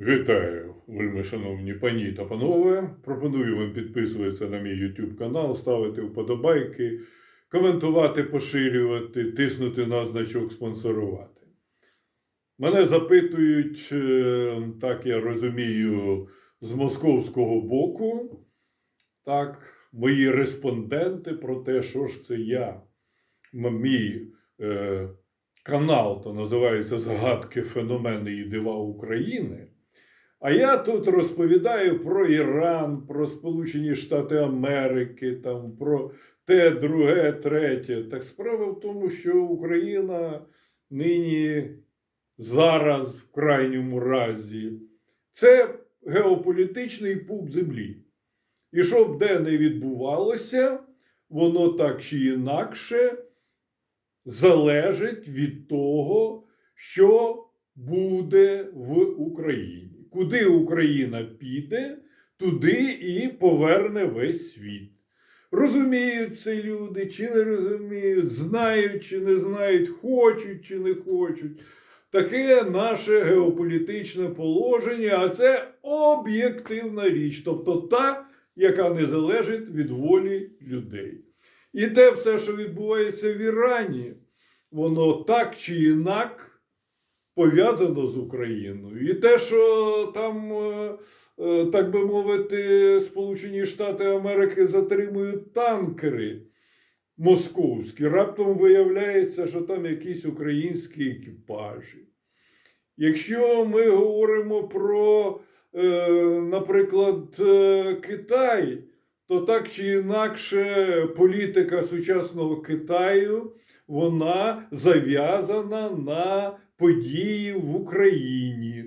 Вітаю, вельми шановні пані та панове. Пропоную вам підписуватися на мій YouTube канал, ставити вподобайки, коментувати, поширювати, тиснути на значок спонсорувати. Мене запитують, е, так я розумію, з московського боку, так, мої респонденти про те, що ж це я, мій е, канал, то називається Згадки феномени і дива України. А я тут розповідаю про Іран, про Сполучені Штати Америки, там, про те, друге, третє. Так справа в тому, що Україна нині зараз, в крайньому разі, це геополітичний пуп землі. І щоб де не відбувалося, воно так чи інакше залежить від того, що буде в Україні. Куди Україна піде, туди і поверне весь світ. Розуміють це люди, чи не розуміють, знають чи не знають, хочуть чи не хочуть. Таке наше геополітичне положення, а це об'єктивна річ, тобто та, яка не залежить від волі людей. І те все, що відбувається в Ірані, воно так чи інак пов'язано з Україною. І те, що там, е, е, так би мовити, Сполучені Штати Америки затримують танкери московські, раптом виявляється, що там якісь українські екіпажі. Якщо ми говоримо про, е, наприклад, Китай, то так чи інакше політика сучасного Китаю вона зав'язана на події в Україні.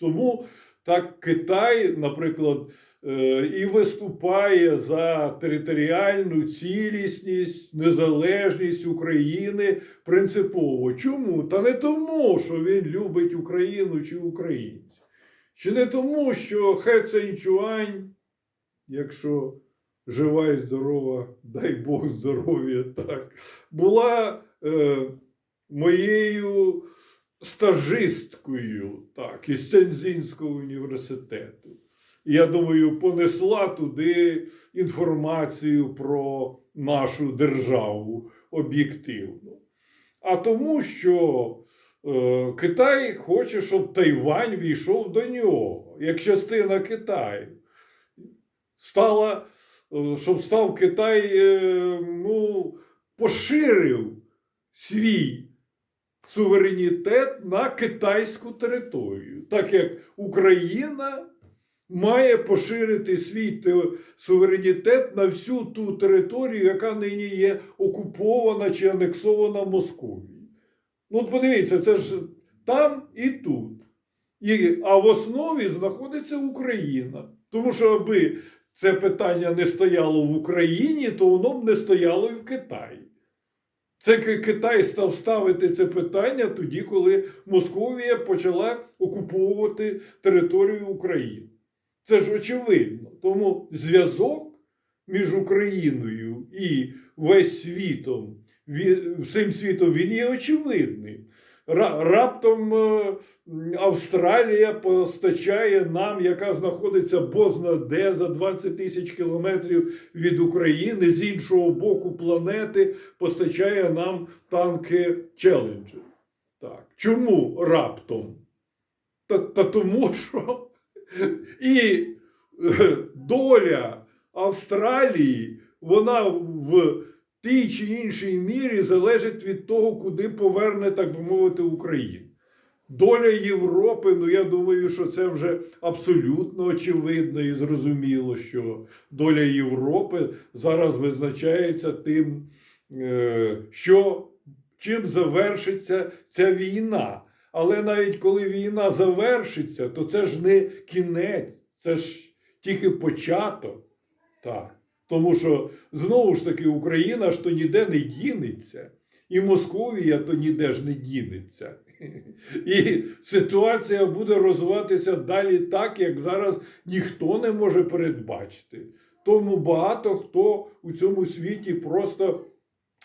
Тому так Китай, наприклад, е, і виступає за територіальну цілісність, незалежність України принципово. Чому? Та не тому, що він любить Україну чи українців. Чи не тому, що Хе Цинчуань, якщо жива і здорова, дай Бог здоров'я, так, була е, моєю стажисткою так, із Цензінського університету. Я думаю, понесла туди інформацію про нашу державу об'єктивно. А тому, що е, Китай хоче, щоб Тайвань війшов до нього, як частина Китаю. Стала, е, щоб став Китай, е, ну, поширив свій суверенітет на китайську територію, так як Україна має поширити свій суверенітет на всю ту територію, яка нині є окупована чи анексована Московією. Ну, от подивіться, це ж там і тут. І, а в основі знаходиться Україна. Тому що аби це питання не стояло в Україні, то воно б не стояло і в Китаї. Це Китай став ставити це питання тоді, коли Московія почала окуповувати територію України. Це ж очевидно. Тому зв'язок між Україною і весь світом, всім світом, він є очевидним. Ра- Раптом е, Австралія постачає нам, яка знаходиться бозна де за 20 тисяч кілометрів від України, з іншого боку планети постачає нам танки Челенджер. Так. Чому раптом? Та, та тому, що і е, доля Австралії, вона в тій чи іншій мірі залежить від того, куди поверне, так би мовити, Україну. Доля Європи, ну я думаю, що це вже абсолютно очевидно і зрозуміло, що доля Європи зараз визначається тим, е, що чим завершиться ця війна. Але навіть коли війна завершиться, то це ж не кінець, це ж тільки початок. Так. Тому що знову ж таки Україна ж то ніде не дінеться, і Московія то ніде ж не дінеться. І ситуація буде розвиватися далі так, як зараз ніхто не може передбачити. Тому багато хто у цьому світі просто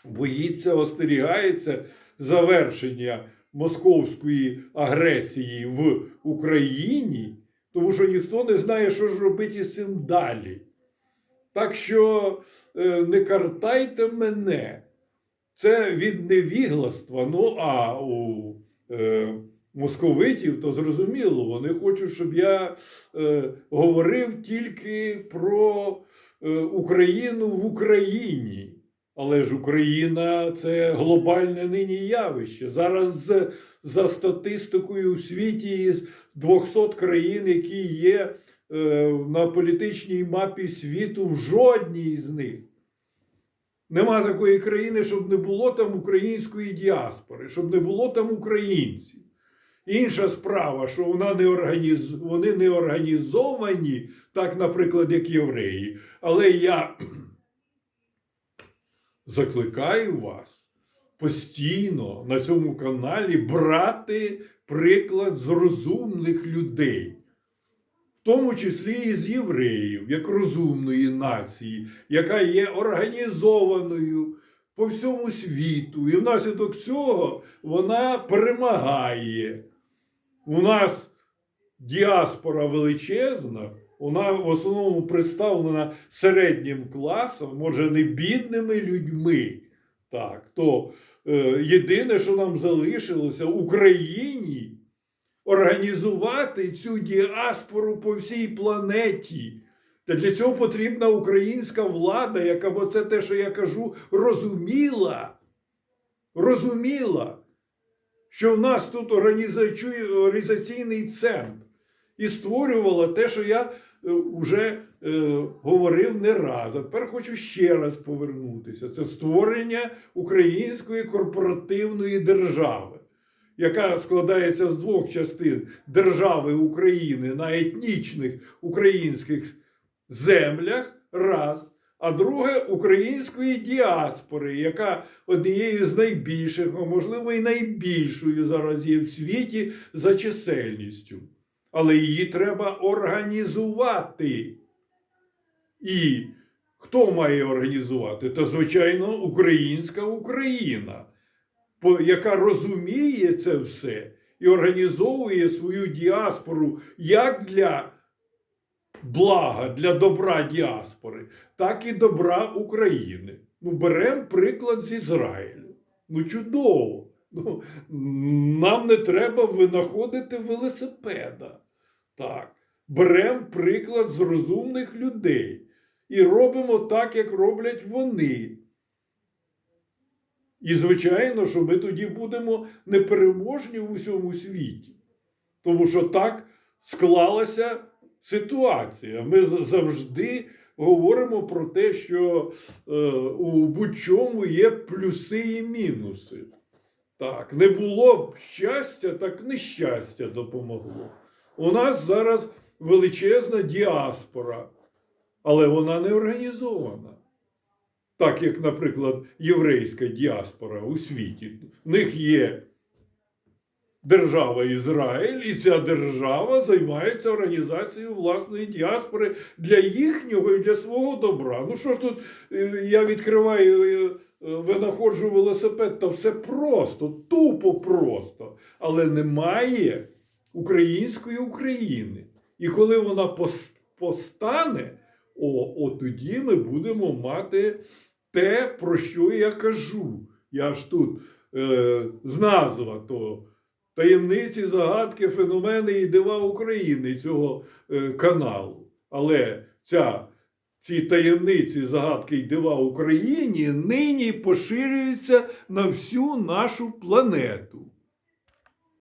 боїться, остерігається завершення московської агресії в Україні, тому що ніхто не знає, що ж робити із цим далі. Так що е, не картайте мене. Це від невігластва. Ну а у е, московитів то зрозуміло, вони хочуть, щоб я е, говорив тільки про е, Україну в Україні. Але ж Україна це глобальне нині явище. Зараз за статистикою у світі із 200 країн, які є на політичній мапі світу, в жодній з них нема такої країни, щоб не було там української діаспори, щоб не було там українців. Інша справа, що вона не організ... вони не організовані, так, наприклад, як євреї. Але я закликаю вас постійно на цьому каналі брати приклад з розумних людей, в тому числі і з євреїв, як розумної нації, яка є організованою по всьому світу. І внаслідок цього вона перемагає. У нас діаспора величезна, вона в основному представлена середнім класом, може не бідними людьми. Так, то е, єдине, що нам залишилося Україні організувати цю діаспору по всій планеті. Та для цього потрібна українська влада, яка б це те, що я кажу, розуміла, розуміла, що в нас тут організаційний центр і створювала те, що я вже говорив не раз. А тепер хочу ще раз повернутися. Це створення української корпоративної держави, яка складається з двох частин держави України на етнічних українських землях. Раз. А друге української діаспори, яка однією з найбільших, а можливо, і найбільшою зараз є в світі за чисельністю. Але її треба організувати. І хто має організувати? Та, звичайно, українська Україна, яка розуміє це все і організовує свою діаспору як для блага, для добра діаспори, так і добра України. Ну, беремо приклад з Ізраїлю. Ну, чудово. Ну, нам не треба винаходити велосипеда. Так. Беремо приклад з розумних людей і робимо так, як роблять вони. І, звичайно, що ми тоді будемо непереможні в усьому світі. Тому що так склалася ситуація. Ми завжди говоримо про те, що е, у будь-чому є плюси і мінуси. Так, не було б щастя, так нещастя допомогло. У нас зараз величезна діаспора, але вона не організована. Так як, наприклад, єврейська діаспора у світі. В них є держава Ізраїль, і ця держава займається організацією власної діаспори для їхнього і для свого добра. Ну що ж тут е, я відкриваю, е, е, винаходжу велосипед, та все просто, тупо просто. Але немає української України. І коли вона постане, о, от тоді ми будемо мати те, про що я кажу. Я ж тут е, з назва то таємниці, загадки, феномени і дива України цього е, каналу. Але ця, ці таємниці, загадки і дива Україні нині поширюються на всю нашу планету.